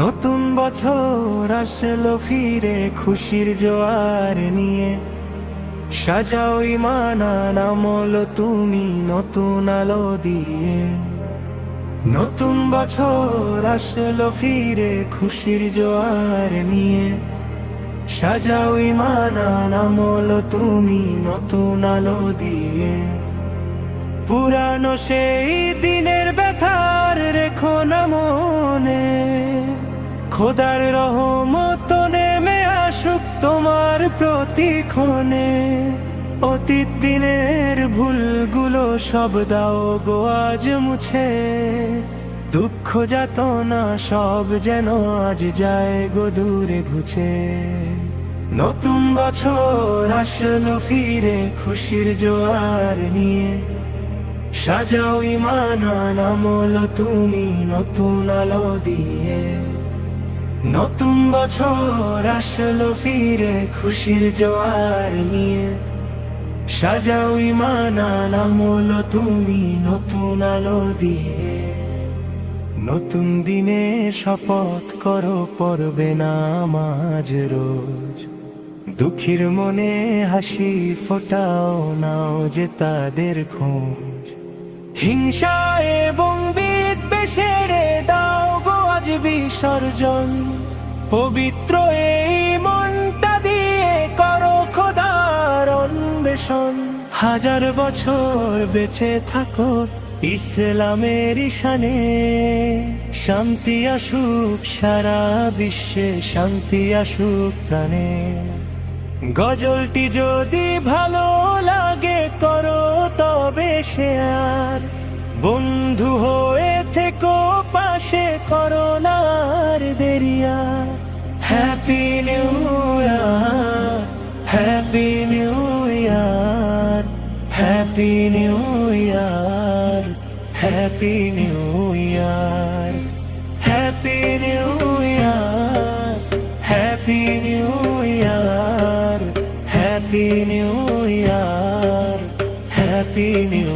নতুন বছর আসলো ফিরে খুশির জোয়ার নিয়ে। সাজাও ইমানা নামল তুমি নতুন আলো দিয়ে। নতুন বছর আসলো ফিরে খুশির জোয়ার নিয়ে। সাজাও ইমানা নামল তুমি নতুন আলো দিয়ে। পুরানো সেই দিনের ব্যথার খোদার রহমত নেমে আসুক তোমার প্রতিক্ষণে। অতীত দিনের ভুলগুলো সব দাও গো, আজ মুছে। দুঃখ যাতনা সব যেন আজ যায় গো, দূরে ঘুছে নতুন বছর আসলো ফিরে খুশির জোয়ার নিয়ে। সাজাও ইমানা নামল তুমি নতুন আলো দিয়ে। নতুন বছর আসলো ফিরে খুশির জোয়ার নিয়ে। সাজাও ইমানা নামল তুমি নতুন আলো দিয়ে। নতুন দিনে শপথ করো, পড়বে না মাঝ রোজ। দুঃখীর মনে হাসি ফোটাও, নাও যে তাদের খোঁজ। হিংসা এবং বিদ্বেষেরে আজ বিসর্জন পবিত্র এই মনটা দিয়ে করো খোদার অন্বেষণ। হাজার বছর বেঁচে থাকো ইসলামের ঈশানে। শান্তি আসুক সারা বিশ্বে, শান্তি আসুক প্রাণে। গজলটি যদি ভালো লাগে করো, তবে শেয়ার। বন্ধু দেরি আর happy new year happy new year happy new year happy new year happy new year happy new year happy new year happy new